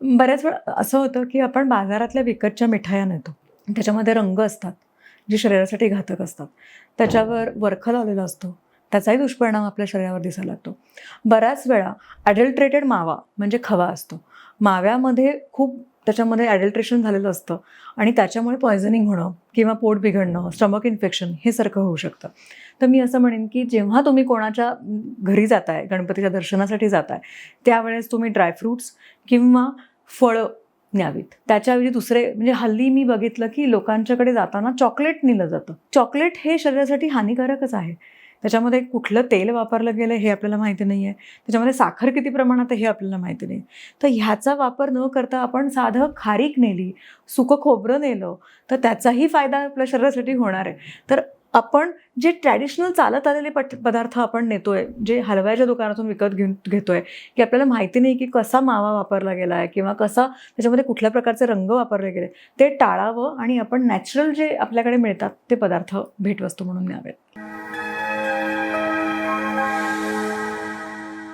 बऱ्याच वेळा असं होतं की आपण बाजारातल्या विकतच्या मिठाया नेतो. त्याच्यामध्ये रंग असतात जे शरीरासाठी घातक असतात. त्याच्यावर वर्ख लावलेला असतो. त्याचाही दुष्परिणाम आपल्या शरीरावर दिसायला लागतो. बऱ्याच वेळा ॲडल्ट्रेटेड मावा म्हणजे खवा असतो. माव्यामध्ये खूप त्याच्यामध्ये ॲडल्ट्रेशन झालेलं असतं आणि त्याच्यामुळे पॉयझनिंग होणं किंवा पोट बिघडणं स्टमक इन्फेक्शन हे सारखं होऊ शकतं. तर मी असं म्हणेन की जेव्हा तुम्ही कोणाच्या घरी जाताय गणपतीच्या दर्शनासाठी जाताय त्यावेळेस तुम्ही ड्रायफ्रूट्स किंवा फळं न्यावीत. त्याच्याऐवजी दुसरे म्हणजे हल्ली मी बघितलं की लोकांच्याकडे जाताना चॉकलेट नेलं जातं. चॉकलेट हे शरीरासाठी हानिकारकच आहे. त्याच्यामध्ये कुठलं तेल वापरलं गेलं हे आपल्याला माहिती नाही आहे त्याच्यामध्ये साखर किती प्रमाणात आहे हे आपल्याला माहिती नाही. तर ह्याचा वापर न करता आपण साधं खारीक नेली सुकं खोबरं नेलं तर त्याचाही फायदा आपल्या शरीरासाठी होणार आहे. तर आपण जे ट्रॅडिशनल चालत आलेले पट पदार्थ आपण नेतोय जे हलव्याच्या दुकानातून विकत घेऊन घेतोय की आपल्याला माहिती नाही की कसा मावा वापरला गेला आहे किंवा कसा त्याच्यामध्ये कुठल्या प्रकारचे रंग वापरले गेले ते टाळावं आणि आपण नॅचरल जे आपल्याकडे मिळतात ते पदार्थ भेटवस्तू म्हणून न्यावेत.